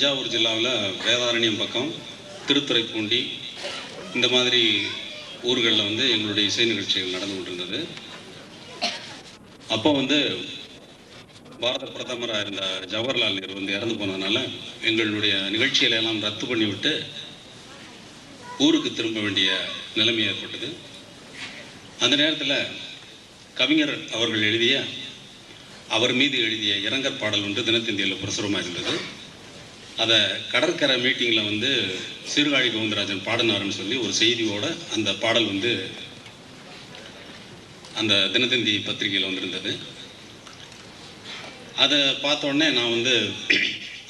தஞ்சாவூர் ஜில்லாவில் வேதாரண்யம் பக்கம் திருத்துறைப்பூண்டி இந்த மாதிரி ஊர்களில் வந்து எங்களுடைய இசை நிகழ்ச்சிகள் நடந்து கொண்டிருந்தது. அப்போ வந்து பாரத பிரதமராக இருந்த ஜவஹர்லால் நேரு வந்து இறந்து போனதுனால எங்களுடைய நிகழ்ச்சிகளை எல்லாம் ரத்து பண்ணிவிட்டு ஊருக்கு திரும்ப வேண்டிய நிலைமை ஏற்பட்டது. அந்த நேரத்தில் கவிஞர் அவர்கள் எழுதிய அவர் மீது எழுதிய இரங்கற் பாடல் ஒன்று தினத்தந்தியில் பிரசுரமாக இருந்தது அதை கடற்கரை மீட்டிங்கில் வந்து சீர்காழி கோவிந்தராஜன் பாடினாருன்னு சொல்லி ஒரு செய்தியோட அந்த பாடல் வந்து அந்த தினத்தந்தி பத்திரிகையில் வந்திருந்தது. அதை பார்த்தோடனே நான் வந்து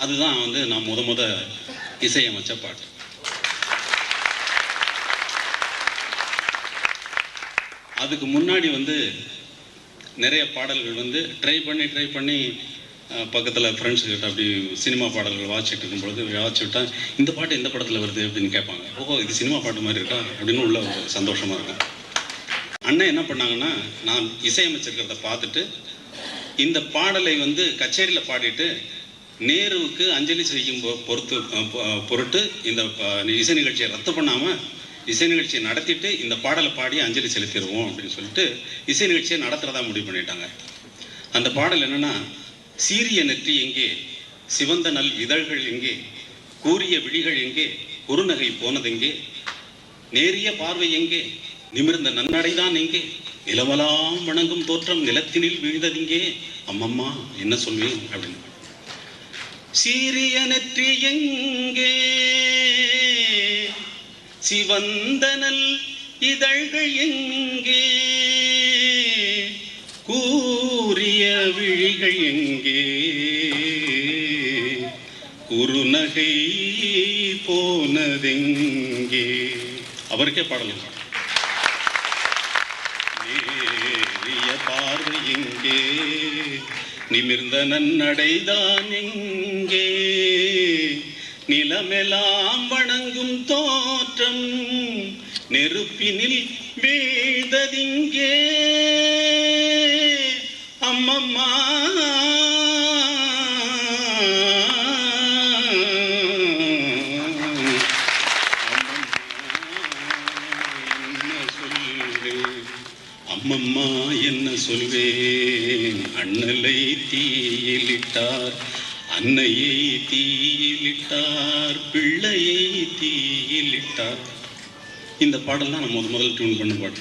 அதுதான் வந்து நான் முத முத இசையமைச்ச பாட்டு. அதுக்கு முன்னாடி வந்து நிறைய பாடல்கள் வந்து ட்ரை பண்ணி ட்ரை பண்ணி பக்கத்தில் ஃப்ரெண்ட்ஸ் கிட்ட அப்படி சினிமா பாடல்கள் வாசிச்சுட்டு இருக்கும்பொழுது வாசிச்சு விட்டால் இந்த பாட்டு எந்த படத்தில் வருது? அப்படின்னு கேட்பாங்க. ஓஹோ இது சினிமா பாட்டு மாதிரி இருக்கா? அப்படின்னு உள்ள ஒரு சந்தோஷமாக இருக்கும். அண்ணன் என்ன பண்ணாங்கன்னா நான் இசையமைச்சிருக்கிறத பார்த்துட்டு இந்த பாடலை வந்து கச்சேரியில் பாடிட்டு நேருவுக்கு அஞ்சலி செய்யும் பொறுத்து பொருட்டு இந்த இசை நிகழ்ச்சியை ரத்து பண்ணாமல் இசை நிகழ்ச்சியை நடத்திட்டு இந்த பாடலை பாடி அஞ்சலி செலுத்திடுவோம் அப்படின்னு சொல்லிட்டு இசை நிகழ்ச்சியை நடத்துகிறதா முடிவு பண்ணிட்டாங்க. அந்த பாடல் என்னன்னா சீரிய நெற்றி எங்கே? சிவந்த நல் இதழ்கள் எங்கே? கூறிய விழிகள் எங்கே? குறுநகை போனதெங்கே? நேரிய பார்வை எங்கே? நிமிர்ந்த நன்னடைதான் எங்கே? நிலவலாம் வணங்கும் தோற்றம் நிலத்தினில் வீழ்ந்ததிங்கே? அம்மம்மா என்ன சொல்வேன்? அப்படின்னு. சீரிய நெற்றி எங்கே? சிவந்தனல் இதழ்கள் எங்கே? கூரிய விழிகள் எங்கே? குறுநகை போனதெங்கே? அவருக்கே பாடலாம் நேரிய பார்வை எங்கே? நிமிர்ந்த நன்னடைதான் எங்கே? நிலமெல்லாம் வணங்கும் தோற்றம் நெருப்பினில் வீழ்ந்ததிங்கே அம்மம்மா என்ன சொல்வேன்? அண்ணலை தீயிலிட்டார் அன்னையை தீயிலிட்டார் பிள்ளையை தீயிலிட்டார். இந்த பாடல் தான் நான் முத முதல் டியூன் பண்ண பாட்டு.